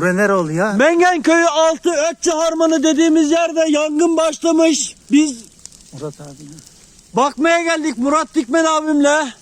Bura nere oluyor? Mengen köyü altı Ötçü Harmanı dediğimiz yerde yangın başlamış. Biz Murat abi. bakmaya geldik Murat Dikmen abimle.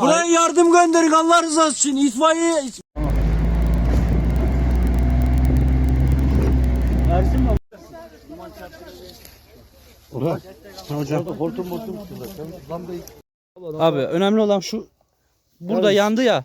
Buraya yardım gönderin Allah rızası için. İtfaiye... Ersin mi? Abi önemli olan şu burada yandı ya.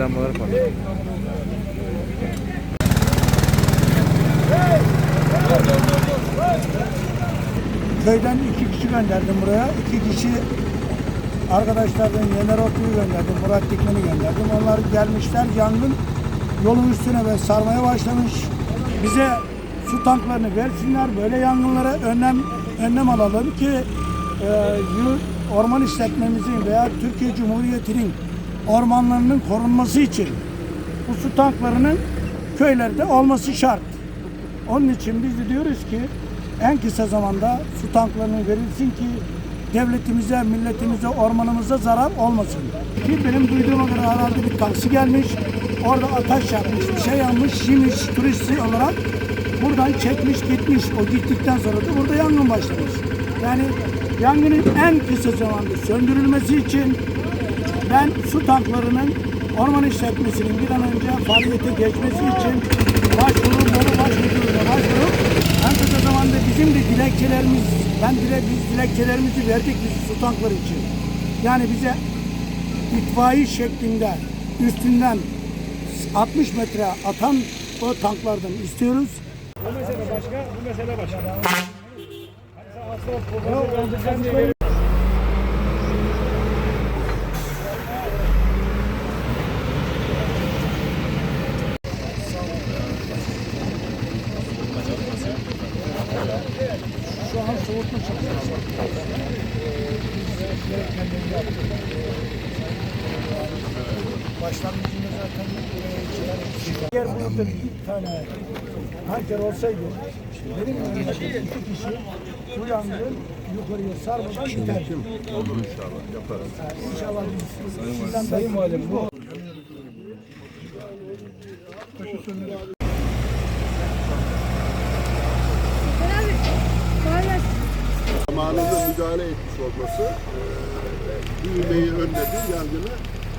lambaları var. Köyden iki kişi gönderdim buraya. İki kişi arkadaşlardan Yener Oklu'yu gönderdim. Murat Dikmen'i gönderdim. Onlar gelmişler yangın yolun üstüne ve sarmaya başlamış. Bize su tanklarını versinler. Böyle yangınlara önlem önlem alalım ki e, orman işletmemizin veya Türkiye Cumhuriyeti'nin ormanlarının korunması için bu su tanklarının köylerde olması şart. Onun için biz de diyoruz ki en kısa zamanda su tanklarının verilsin ki devletimize, milletimize, ormanımıza zarar olmasın. Ki benim duyduğuma göre herhalde bir taksi gelmiş, orada ateş yapmış, bir şey yanmış, yemiş turisti olarak buradan çekmiş gitmiş. O gittikten sonra da burada yangın başlamış. Yani yangının en kısa zamanda söndürülmesi için ben su tanklarının orman işletmesinin bir an önce faaliyete geçmesi için başvurup Bolu Başmüdürlüğü'ne başvurup en kısa zamanda bizim de dilekçelerimiz, ben dile, biz dilekçelerimizi verdik biz su tankları için. Yani bize itfaiye şeklinde üstünden 60 metre atan o tanklardan istiyoruz. Şu an soğutma çalışması. Başlangıcında zaten eğer burada bir tane tanker olsaydı benim önümde iki kişi bu yangın yukarıya sarmadan biterdi. Olur inşallah yaparız. Yani inşallah biz sizden Sayın Valim bu zamanında müdahale etmiş olması e, büyümeyi önledi, yangını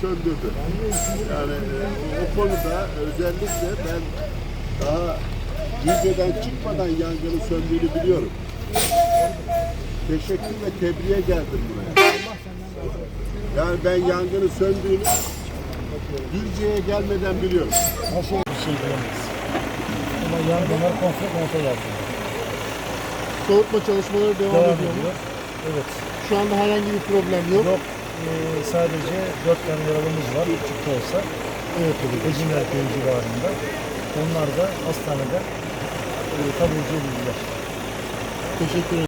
söndürdü. Yani e, o konuda özellikle ben daha Cilve'den çıkmadan yangını söndüğünü biliyorum. Teşekkür ve tebriğe geldim buraya. Yani ben yangını söndüğünü Düzce'ye gelmeden biliyorum. ama yangınlar konflik konflik yaptı. Soğutma çalışmaları devam, Devam ediyor. ediyor. Evet. Şu anda herhangi bir problem yok. Yok. Ee, sadece dört tane yaralımız var. Küçük de olsa. Evet. Ecimer köyü civarında. Onlar da hastanede e, taburcu edildiler. Teşekkür ederim.